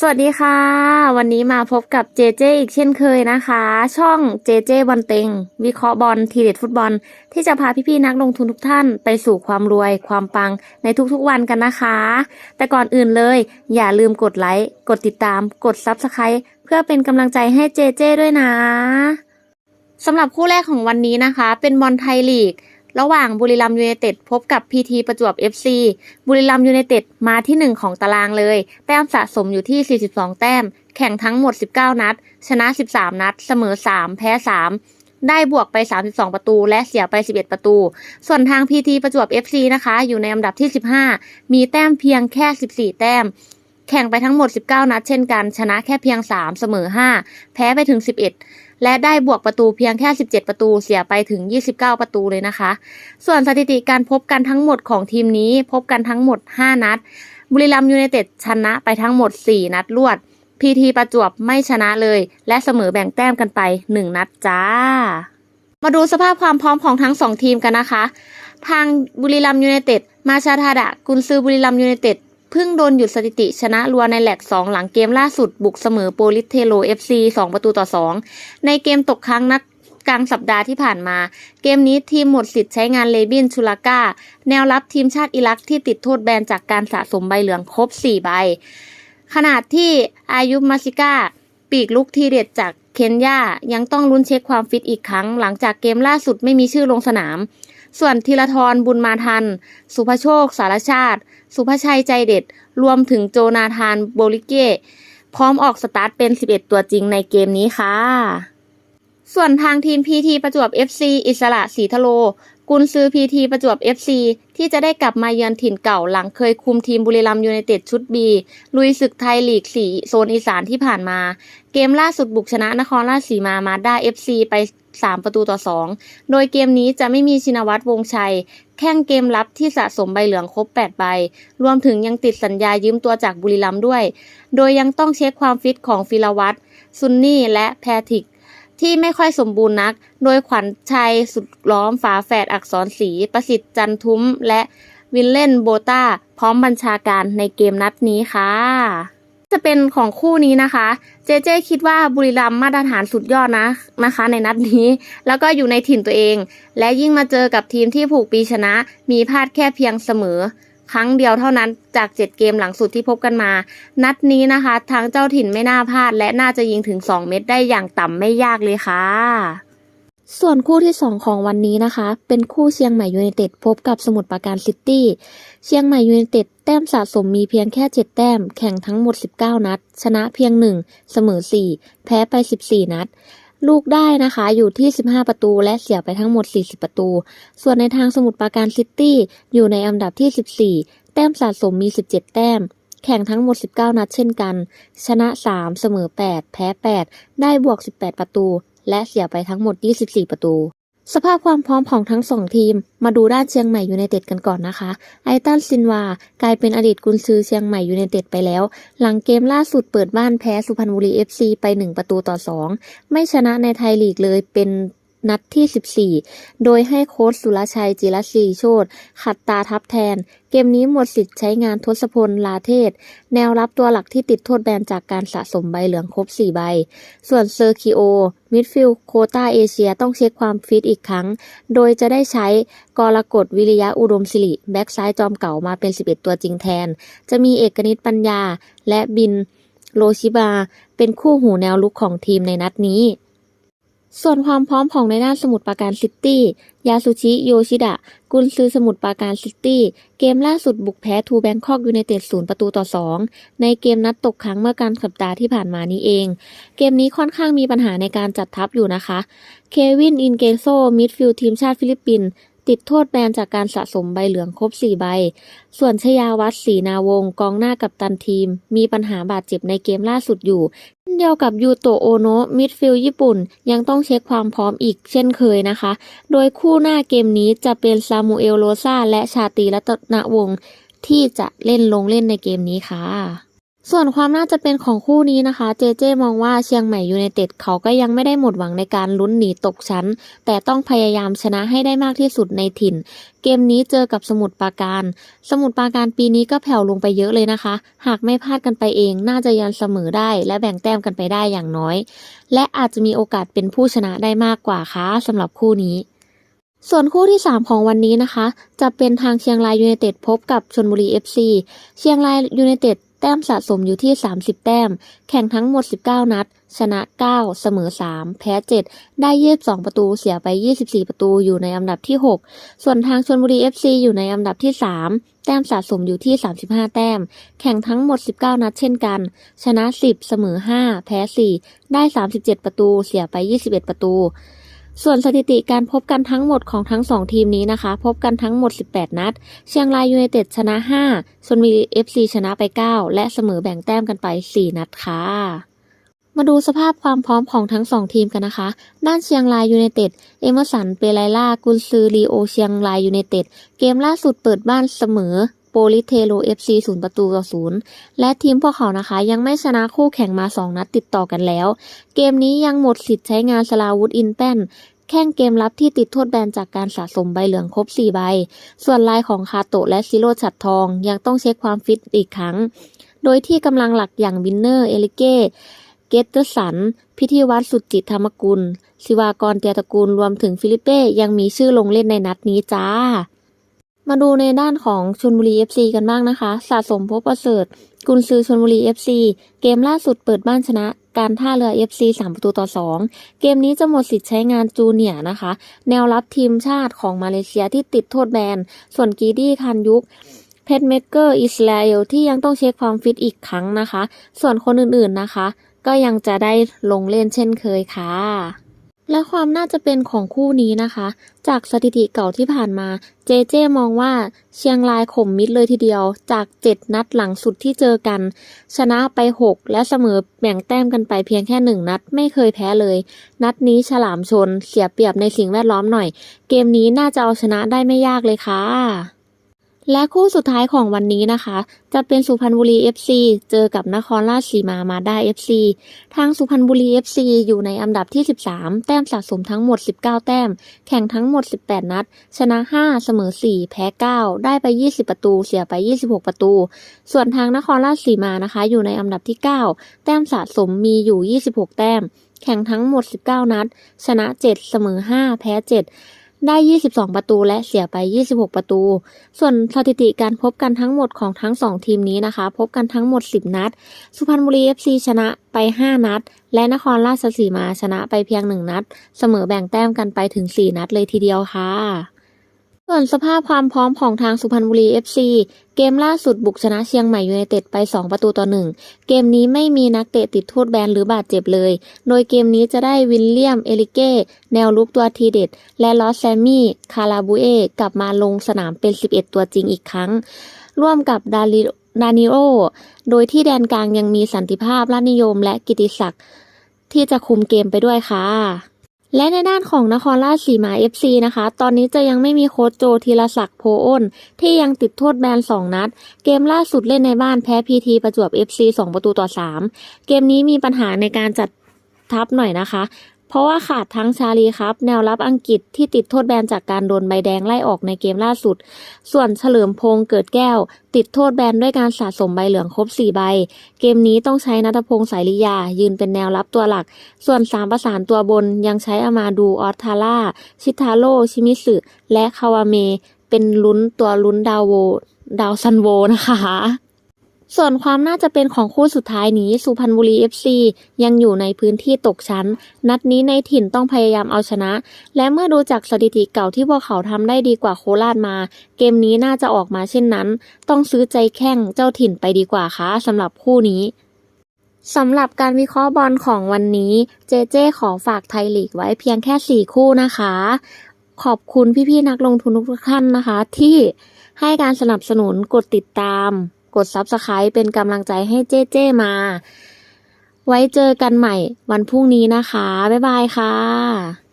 สวัสดีค่ะ วันนี้มาพบกับเจเจอีกเช่นเคยนะคะ ช่องเจเจบอลเต็ง วิเคราะห์บอลทีเด็ดฟุตบอล ที่จะพาพี่ๆนักลงทุนทุกท่านไปสู่ความรวยความปังในทุกๆวันกันนะคะ แต่ก่อนอื่นเลย อย่าลืมกดไลค์กดติดตาม กด Subscribe เพื่อเป็นกำลังใจให้เจเจด้วยนะสำหรับคู่แรกของวันนี้นะคะ เป็นบอลไทยลีก ระหว่างบุรีรัมยูไนเต็ดพบกับพีทีประจวบ FC บุรีรัมย์ยูไนเต็ดมาที่ 1 ของตารางเลย แต้มสะสมอยู่ที่ 42 แต้ม แข่งทั้งหมด 19 นัด ชนะ 13 นัด เสมอ 3 แพ้ 3ได้บวกไป 32 ประตู และเสียไป 11 ประตู ส่วนทางพีทีประจวบ FC นะคะ อยู่ในอันดับที่ 15 มีแต้มเพียงแค่ 14 แต้ม แข่งไปทั้งหมด 19 นัดเช่นกัน ชนะแค่เพียง 3 เสมอ 5 แพ้ไปถึง 11 และได้บวกประตูเพียงแค่ 17 ประตูเสียไปถึง 29 ประตูเลยนะคะ ส่วนสถิติการพบกันทั้งหมดของทีมนี้พบกันทั้งหมด 5 นัด บุรีรัมยูไนเต็ดชนะไปทั้งหมด 4 นัดรวด พีทีประจวบไม่ชนะเลย และเสมอแบ่งแต้มกันไป 1 นัดจ้า มาดูสภาพความพร้อมของทั้ง 2 ทีมกันนะคะ ทางบุรีรัมยูไนเต็ดมาชาทาดะกุนซือบุรีรัมย์ยูไนเต็ด เพิ่งโดนหยุดสถิติชนะรัวในแหลก 2 หลังเกมล่าสุดบุกเสมอโปลิสเทโล FC 2 ประตูต่อ 2 ในเกมตกค้างนัดกลางสัปดาห์ที่ผ่านมา เกมนี้ทีมหมดสิทธิ์ใช้งานเลบินชูลาก้า แนวรับทีมชาติอิรักที่ติดโทษแบนจากการสะสมใบเหลืองครบ 4 ใบ ขนาดที่อายุมาซิก้า ปีกลุกทีเด็ดจากเคนยายังต้องลุ้นเช็คความฟิตอีกครั้ง หลังจากเกมล่าสุดไม่มีชื่อลงสนาม ส่วนธีรทรบุญมาทัน สุภโชคสารชาติ สุภชัยใจเด็ด รวมถึงโจนาธานโบลิเก้พร้อมออกสตาร์ทเป็น 11 ตัวจริงในเกมนี้ค่ะ ส่วนทางทีมพีทีประจวบ FC อิสระสีทะโล กุนซือ PT ประจวบ FC ที่จะได้กลับมาเยือนถิ่นเก่าหลังเคยคุมทีมบุรีรัมยูไนเต็ดชุด B ลุยศึกไทยลีก4โซนอีสานที่ผ่านมา เกมล่าสุดบุกชนะนครราชสีมามาด้า FC ไป 3 ประตูต่อ 2 โดยเกมนี้จะไม่มีชินวัตรวงชัย แข่งเกมรับที่สะสมใบเหลืองครบ 8 ใบ รวมถึงยังติดสัญญายืมตัวจากบุรีรัมย์ด้วย โดยยังต้องเช็คความฟิตของฟิลวัตซุนนี่และแพทริก ที่ไม่ค่อยสมบูรณ์นัก โดยขวัญชัยสุดล้อมฝาแฝดอักษรศรีประสิทธิ์จันทุ้ม และวินเล่นโบต้าพร้อมบัญชาการในเกมนัดนี้ค่ะ จะเป็นของคู่นี้นะคะ เจเจคิดว่าบุรีรัมย์มาตรฐานสุดยอดนะนะคะ ในนัดนี้ แล้วก็อยู่ในถิ่นตัวเอง และยิ่งมาเจอกับทีมที่ผูกปีชนะ มีพลาดแค่เพียงเสมอ ครั้งเดียวเท่านั้นจาก7เกมหลังสุดที่พบกันมา นัดนี้นะคะ ทางเจ้าถิ่นไม่น่าพลาด และน่าจะยิงถึง 2 เม็ดได้อย่างต่ำไม่ยากเลยค่ะ ส่วนคู่ที่ 2 ของวันนี้นะคะ เป็นคู่เชียงใหม่ยูไนเต็ดพบกับสมุทรปราการซิตี้เชียงใหม่ยูไนเต็ดแต้มสะสมมีเพียงแค่ 7 แต้ม แข่งทั้งหมด 19 นัด ชนะเพียง 1 เสมอ 4 แพ้ไป 14 นัด ลูกได้นะคะอยู่ที่ 15 ประตู และเสียไปทั้งหมด 40 ประตู ส่วนในทางสมุทรปราการซิตี้อยู่ในอันดับที่ 14 แต้มสะสมมี 17 แต้ม แข่งทั้งหมด 19 นัดเช่นกัน ชนะ 3 เสมอ 8 แพ้ 8 ได้บวก 18 ประตู และเสียไปทั้งหมด 24 ประตู สภาพความพร้อมของทั้งสองทีม มาดูด้านเชียงใหม่ยูไนเต็ดกันก่อนนะคะ ไอตันซินวา กลายเป็นอดีตกุนซือเชียงใหม่ยูไนเต็ดไปแล้ว หลังเกมล่าสุดเปิดบ้านแพ้สุพรรณบุรี FC ไป 1 ประตูต่อ 2 ไม่ชนะในไทยลีกเลยเป็น นัดที่ 14 โดยให้โค้ชสุรชัยจิรศรีโชตขัดตาทับแทน เกมนี้หมดสิทธิ์ใช้งานทศพลลาเทศ แนวรับตัวหลักที่ติดโทษแบนจากการสะสมใบเหลืองครบ 4 ใบ ส่วนเซอร์คิโอ มิดฟิลด์โคตาเอเชียต้องเช็คความฟิตอีกครั้ง โดยจะได้ใช้กรกฎวิริยะอุดมศิริ แบ็กซ้ายจอมเก่ามาเป็น 11 ตัวจริงแทน จะมีเอกนิตปัญญาและบินโรชิบา เป็นคู่หูแนวลุกของทีมในนัดนี้ ส่วนความพร้อมของในด้าสมุทรปราการซิตี้ ยาสุชิ โยชิดะ กุนซือสมุทรปราการซิตี้ เกมล่าสุดบุกแพ้ทูแบงคอกยูไนเต็ดศูนย์ประตูต่อ 2 ในเกมนัดตกค้างเมื่อการสัปดาห์ที่ผ่านมานี้เอง เกมนี้ค่อนข้างมีปัญหาในการจัดทัพอยู่นะคะ เควิน อินเกโซ มิดฟิลด์ทีมชาติฟิลิปปินส์ติดโทษแบนจากการสะสมใบเหลืองครบ 4 ใบ ส่วนชยาวัฒน์ศรีนาวงกองหน้ากับตันทีม มีปัญหาบาดเจ็บในเกมล่าสุดอยู่ เดียวกับยูโตโอโนะมิดฟิลด์ญี่ปุ่น ยังต้องเช็คความพร้อมอีกเช่นเคยนะคะ โดยคู่หน้าเกมนี้จะเป็นซามูเอลโรซาและชาตรีรัตนวงศ์ที่จะเล่นลงเล่นในเกมนี้ค่ะ ส่วนความน่าจะเป็นของคู่นี้นะคะเจเจมองว่าเชียงใหม่ยูไนเต็ดเขาก็ยังไม่ได้หมดหวังในการลุ้นหนีตกชั้น แต่ต้องพยายามชนะให้ได้มากที่สุดในถิ่น เกมนี้เจอกับสมุทรปราการ สมุทรปราการปีนี้ก็แผ่วลงไปเยอะเลยนะคะ หากไม่พลาดกันไปเองน่าจะยันเสมอได้ และแบ่งแต้มกันไปได้อย่างน้อย และอาจจะมีโอกาสเป็นผู้ชนะได้มากกว่าคะสำหรับคู่นี้ส่วนคู่ที่ 3 ของวันนี้นะคะ จะเป็นทางเชียงรายยูไนเต็ดพบกับชนบุรี FC เชียงรายยูไนเต็ด แต้มสะสมอยู่ที่ 30 แต้ม แข่งทั้งหมด 19 นัด ชนะ 9 เสมอ 3 แพ้ 7 ได้ 22 ประตู เสียไป 24 ประตู อยู่ในอันดับที่ 6 ส่วนทางชนบุรี FC อยู่ในอันดับที่ 3 แต้มสะสมอยู่ที่ 35 แต้ม แข่งทั้งหมด 19 นัดเช่นกัน ชนะ 10 เสมอ 5 แพ้ 4 ได้ 37 ประตู เสียไป 21 ประตู ส่วนสถิติการพบกันทั้งหมดของทั้ง 2 ทีมนี้นะคะ พบกันทั้งหมด 18 นัด เชียงรายยูไนเต็ดชนะ5ชนบุรี FC ชนะไป 9 และเสมอแบ่งแต้มกันไป 4 นัดค่ะมาดูสภาพความพร้อมของทั้ง2ทีมกันนะคะ ด้านเชียงรายยูไนเต็ด เอเมอร์สัน เปไลล่า กุนซือลีโอเชียงรายยูไนเต็ด เกมล่าสุดเปิดบ้านเสมอ ปลิเทโล FC 0ประตูต่อ0และทีมพวกเขานะคะยังไม่ชนะคู่แข่งมา 2 นัดติดต่อกันแล้ว เกมนี้ยังหมดสิทธิ์ใช้งานสลาวุธอินแป้นแข้งเกมรับที่ติดโทษแบนจากการสะสมใบเหลืองครบ 4 ใบ ส่วนลายของคาโตะและซิโรชัดทอง ยังต้องเช็คความฟิตอีกครั้ง โดยที่กำลังหลักอย่างวินเนอร์ เอลิเก้เกตเตอร์สัน พิธีวัตรสุจิตธรรมกุล ศิวากรเตียตระกูล รวมถึงฟิลิเป้ ยังมีชื่อลงเล่นในนัดนี้จ้า มาดูในด้านของชนบุรี FC กันบ้างนะคะ สะสมพบประเสริฐ กุนซือชนบุรี FC เกมล่าสุดเปิดบ้านชนะการท่าเรือ FC 3 ประตูต่อ 2 เกมนี้จะหมดสิทธิ์ใช้งานจูเนียนะคะ แนวรับทีมชาติของมาเลเซียที่ติดโทษแบน ส่วนกีดี้คันยุกเพชรเมกเกอร์อิสราเอลที่ยังต้องเช็คความฟิตอีกครั้งนะคะ ส่วนคนอื่นๆนะคะ ก็ยังจะได้ลงเล่นเช่นเคยค่ะ และความน่าจะเป็นของคู่นี้นะคะ จากสถิติเก่าที่ผ่านมา เจเจมองว่าเชียงรายข่มมิดเลยทีเดียว จาก 7 นัดหลังสุดที่เจอกัน ชนะไป 6 และเสมอแบ่งแต้มกันไปเพียงแค่ 1 นัดไม่เคยแพ้เลย นัดนี้ฉลามชนเสียเปรียบในสิ่งแวดล้อมหน่อย เกมนี้น่าจะเอาชนะได้ไม่ยากเลยค่ะ และคู่สุดท้ายของวันนี้นะคะ จะเป็นสุพรรณบุรี FC เจอกับนครราชสีมามาได้ FC ทางสุพรรณบุรี FC อยู่ในอันดับที่ 13 แต้มสะสมทั้งหมด 19 แต้ม แข่งทั้งหมด 18 นัด ชนะ 5 เสมอ 4 แพ้ 9 ได้ไป 20 ประตู เสียไป 26 ประตู ส่วนทางนครราชสีมานะคะ อยู่ในอันดับที่ 9 แต้มสะสมมีอยู่ 26 แต้ม แข่งทั้งหมด 19 นัด ชนะ 7 เสมอ 5 แพ้ 7 ได้ 22 ประตูและเสียไป 26 ประตู ส่วนสถิติการพบกันทั้งหมดของทั้ง 2 ทีมนี้นะคะ พบกันทั้งหมด 10 นัด สุพรรณบุรี FC ชนะไป 5 นัด และนครราชสีมาชนะไปเพียง 1 นัด เสมอแบ่งแต้มกันไปถึง 4 นัดเลยทีเดียวค่ะ ส่วนสภาพความพร้อมของทางสุพรรณบุรี FC เกมล่าสุดบุกชนะเชียงใหม่ยูไนเต็ดไป 2 ประตูต่อ 1 เกมนี้ไม่มีนักเตะติดโทษแบนหรือบาดเจ็บเลย โดยเกมนี้จะได้วิลเลียม เอลิเก้ แนวลุกตัวทีเด็ด และลอสแซมมี่ คาราบูเอกลับมาลงสนามเป็น 11 ตัวจริงอีกครั้ง ร่วมกับดาริดานิโอ โดยที่แดนกลางยังมีสันติภาพรานิยมและกิติศักดิ์ที่จะคุมเกมไปด้วยค่ะ และในด้านของนครราชสีมา FC นะคะ ตอนนี้จะยังไม่มีโค้ชโจธีรศักดิ์โพอ้น ที่ยังติดโทษแบน 2 นัด เกมล่าสุดเล่นในบ้านแพ้พีทีประจวบ FC 2 ประตูต่อ 3 เกมนี้มีปัญหาในการจัดทัพหน่อยนะคะ เพราะว่าขาดทั้งชาลีครับ แนวรับอังกฤษที่ติดโทษแบนจากการโดนใบแดงไล่ออกในเกมล่าสุด ส่วนเฉลิมพงษ์เกิดแก้ว ติดโทษแบนด้วยการสะสมใบเหลืองครบ 4 ใบ เกมนี้ต้องใช้นัทพงษ์สายลิยา ยืนเป็นแนวรับตัวหลัก ส่วนสามประสานตัวบนยังใช้อามาดูออสทาร่าชิทาโร่ชิมิสึและคาวาเม เป็นลุ้นตัวลุ้นดาวโวดาวซันโวนะคะ ส่วนความน่าจะเป็นของคู่สุดท้ายนี้ สุพรรณบุรี FC ยังอยู่ในพื้นที่ตกชั้น นัดนี้ในถิ่นต้องพยายามเอาชนะ และเมื่อดูจากสถิติเก่าที่พวกเขาทำได้ดีกว่าโคราชมา เกมนี้น่าจะออกมาเช่นนั้น ต้องซื้อใจแข้งเจ้าถิ่นไปดีกว่าคะสำหรับคู่นี้สำหรับการวิเคราะห์บอลของวันนี้ เจเจขอฝากไทยลีกไว้เพียงแค่ 4 คู่นะคะ ขอบคุณพี่ๆนักลงทุนทุกท่านนะคะ ที่ให้การสนับสนุนกดติดตาม กด Subscribe เป็นกำลังใจให้เจเจมา ไว้เจอกันใหม่วันพรุ่งนี้นะคะ บ๊ายบายค่ะ